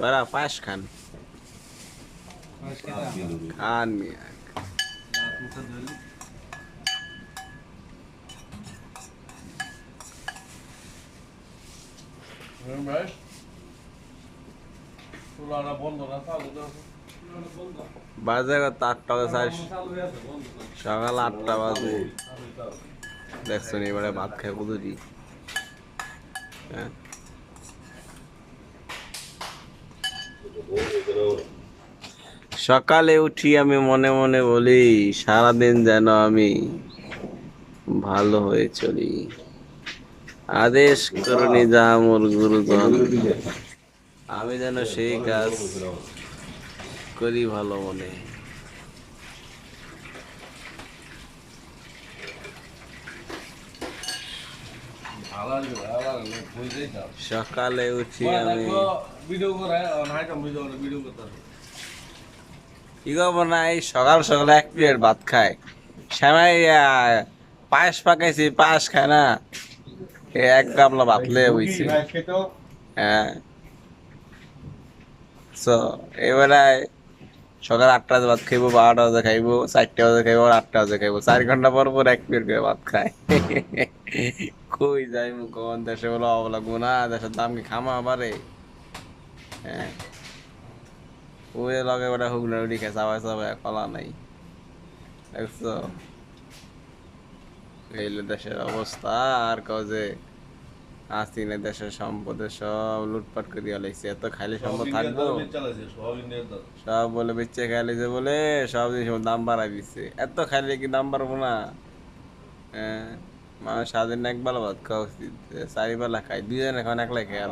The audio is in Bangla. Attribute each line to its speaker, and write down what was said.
Speaker 1: বারা পায়েস খান বাজে কত আটটা বাজে সকাল আটটা বাজে। দেখছ এবারে ভাত খাই বুঝুরি সকালে উঠি আমি মনে মনে বলি, সারাদিন যেন আমি ভালো হয়ে চলি। আদেশ করুনি যা মোর গুরুজন। আমি যেন সেই কাজ করি ভালো মনে। সকালে উঠি আমি।
Speaker 2: ভিডিও করে নাই তো ভিডিও ভিডিও করতে
Speaker 1: কি করব না এই সকাল সকালে এক প্লেট ভাত খায়। শ্যামাই পায়েস পাকাইছি পায়েস খায় না। এ এক গামলা ভাত লয়ে বইছি। হ্যাঁ। এবারে সকাল আটটা বাজে ভাত খাইবো বারোটা বাজে খাইবো চারটা বাজে খাইবো আর আটটা বাজে খাইবো। চার ঘণ্টা পর পর এক প্লেট করে ভাত খায়। কই যাই কোন দেশে বলো অবলা লাগবো না দেশের দাম কি খামা আবারে হ্যাঁ। ওই লগে ওটা খায় কলা নাই। দেখছ? এইলে দেশের অবস্থা আর যে আসিনে দেশের সম্পদে সব লুটপাট করিয়া লাইছে এত খাইলে সম্পদ থাকব? সব বলে বেচে খাইলে যে বলে সব জিনিস দাম বাড়াই দিচ্ছে এত খাইলে কি দাম বাড়বো না? হ্যাঁ। মানুষ সারাদিন একবেলা ভাত খাওয়া উচিত চারিবেলা খাই দুজনে এখন একলাই খেয়ে